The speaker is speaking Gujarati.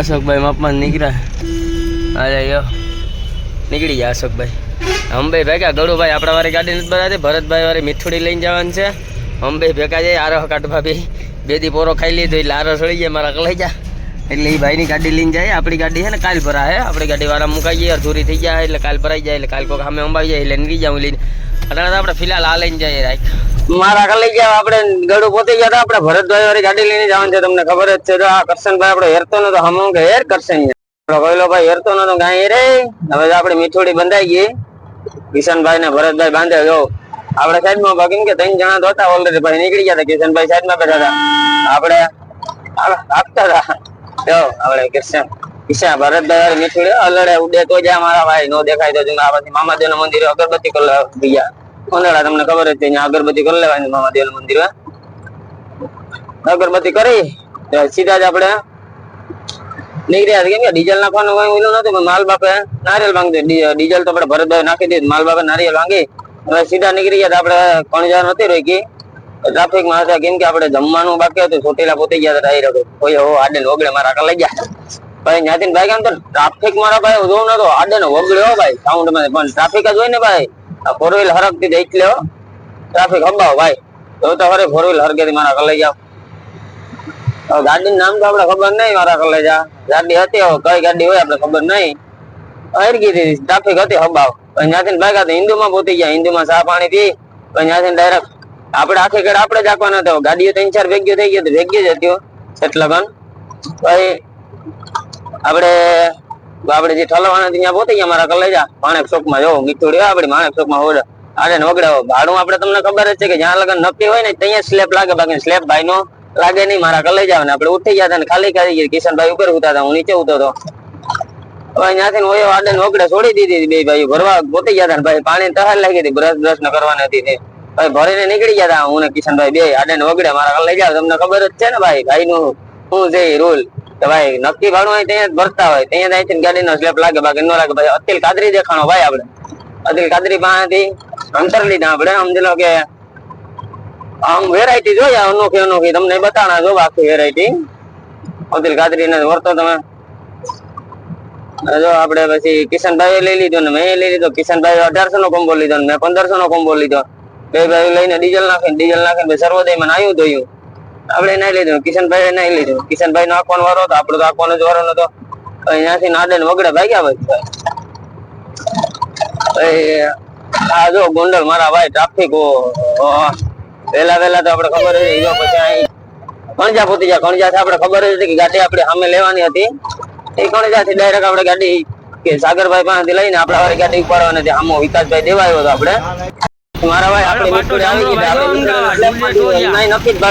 અશોકભાઈ માપમાં નીકળ્યા. અરે યો નીકળી ગયા અશોકભાઈ. અંબાઈ ભેગા ગળુભાઈ આપણા વાળી ગાડી નથી બનાવતી, ભરતભાઈ વાળી મીઠુડી લઈને જવાનું છે. અંબાઈ ભેગા જાય આરો કાઢવા બી બે દી પોરો ખાઈ લીધો, એટલે આરો સળી જાય મારા લઈ જા એટલે એ ભાઈની ગાડી લઈને જાય, આપણી ગાડી છે ને, કાલ ભરાય. આપણી ગાડી વાળા મુકાઈ જાય અધૂરી થઈ જાય એટલે કાલ ભરાઈ જાય, એટલે કાલ કોઈ સામે અંબાઈ જાય, એટલે નીકળી જાઉં લઈને. અત્યારે આપણે ફિલહાલ આ લઈને જઈએ રાખ મારા કલાઈ ગયા, આપણે ગળું પોતે ગયા હતા આપણે ભરતભાઈ વાળી ગાડી લઈને જવાનું છે તમને ખબર જ છે. તો આ કરશનભાઈ આપણે હેરતો નતો હમ કે હેર કરશન કોઈલો ભાઈ, હેરતો નતો ગાય રે હવે તો મીઠોડી બંધાઈ ગઈ. કિશનભાઈ ને ભરતભાઈ બાંધે ગયો સાઈડમાં માં કેમ કે ત્રણ જણા તો હતા ઓલરેડી ભાઈ નીકળી ગયા હતા, કિશનભાઈ સાઈડમાં બેઠા હતા. આપણે આપતા હતા. જો, આપણે કિશન કિશન ભરતભાઈ વાળી મીઠોડી અલડે ઉડે તો જા મારા ભાઈ, નો દેખાય તો આ પછી મામાદેવ મંદિરે અગરબત્તી કલર ગયા. ઉનાળા તમને ખબર જ છે અહીંયા અગરબત્તી કરી લેવાની મામાદેવ મંદિર અગરબત્તી કરી સીધા જ આપણે નીકળ્યા. કેમ કે ડીઝલ નાખવાનું કઈ ઓલું નતું પણ માલ બાપે નારિયેલ દીધું. ડીઝલ તો આપણે ભરતભાઈ નાખી દીધું. માલ બાપે નારિયેલ ભાંગી હવે સીધા નીકળી ગયા આપણે કણજા નથી રોકી. ટ્રાફિકમાં હતા, કેમ કે આપણે જમવાનું બાકી હતું. ચોટીલા પોતે ગયા હતા ડાયરેક્ટ. કોઈ હો આડે ઓગળે મારા લઈ ગયા. ભાઈ, ત્યાંથી ભાઈ, કેમ તો ટ્રાફિક મારા ભાઈ જોવું નતો. આડે ને ઓગળ્યો ભાઈ સાઉન્ડમાં પણ ટ્રાફિક જ હોય ને ભાઈ. આ ફોર વ્હીલ હરકતી જ એટલે ટ્રાફિક હંભાવ ભાઈ. તો તો હરે ફોર વ્હીલ હરકેથી મારા કલાઈ જાવ ગાડી નામ તો આપણે ખબર નહીં મારા કલેજા ગાડી હતી કઈ ગાડી હોય આપણે ખબર નહીં. હરગી હતી ટ્રાફિક હતી પછી ત્યાંથી ભાગ્યા તો હિન્દુમાં પોતી ગયા. હિન્દુમાં ચા પાણી પી. ત્યાંથી ડાયરેક્ટ આપણે આખી ઘર આપણે જ આપવાના હતો. ગાડીઓ ત્રણ ચાર ભેગ્યો થઈ ગયો ભેગ્યો જ હતો. એટલે પણ આપણે આપણે જે ઠલવાના ત્યાં પોતે ગયા કલેજા માણેક ચોકમાં જો રહ્યો આપડે માણેક ચોકમાં ઓર્ડર આડે ને વગડે ભાડું આપણે તમને ખબર જ છે કે જ્યાં લગન નક્કી હોય ને, ત્યાં સ્લેબ લાગે, બાકી સ્લેબ ભાઈ નો લાગે નહીં. મારા કલાઈ જાવ ને. આપણે ઉઠી ગયા હતા ખાલી કરી ગયા. કિશનભાઈ ઉપર ઉતા હું નીચે ઉતો હતો. હવે ઓયો આડે ને છોડી દીધી બે ભાઈ ભરવા પોતી ગયા ભાઈ. પાણી તહાર લાગી હતી, બ્રશ બ્રશ ન કરવાની હતી ભાઈ ભરીને નીકળી ગયા હતા. હું ને કિશનભાઈ બે, આડે વગડે મારા લઈ જાવ તમને ખબર જ છે ને ભાઈ ભાઈ નું શું છે રૂલ કે ભાઈ, નક્કી ભાડું હોય ત્યાં જ ભરતા હોય. ત્યાં અહીંથી ગાડી નો સ્લેપ લાગે, બાકી ન લાગે. ભાઈ, અતિલ કાદરી દેખાણો ભાઈ આપણે. અતિલ કાદરી પાસેથી અંતર લીધા આપણે. સમજી લો કે આમ વેરાયટી જોઈએ, અનોખી અનોખી. તમને બતાણા જો આખી વેરાયટી અબ્દુલ કાદરી ને વર્તો તમે. જો આપણે પછી કિશનભાઈ લઈ લીધો ને મેં લઈ લીધો. કિશનભાઈ અઢારસો નો કોમ્બો લીધો ને મેં પંદરસો નો કોમ્બો લીધો. બે ભાઈ લઈને ડીઝલ નાખીને ડીઝલ નાખીને પછી સર્વોદયમાં આવ્યું ધોયું. આપણે નહીં લીધું કિશનભાઈ નહીં લીધું. કિશનભાઈ નો આંખવાનો વારો હતો આપડે તો આંખવાનો જ વારો નતો. અહીંયાથી નાડે ને વગડે ભાગ્યા ભાઈ આ જો ગોંડલ મારા ભાઈ ટ્રાફિક વેલા વેલા તો આપડે ખબર હતી જો પછી અહીં કણજા પહોંચી ગયા. કણજા આપણે ખબર હતી કે ગાડી આપણે સામે લેવાની હતી. એ કણજા થી ડાયરેક્ટ આપણે ગાડી કે સાગરભાઈ પાસેથી લઈને આપણે વાળી ગાડી ઉપાડવાની હતી. આમો વિકાસભાઈ દેવાયો હતો આપણે. મારા ભાઈ આપણે આવી આપણે નક્કી જ ભાગ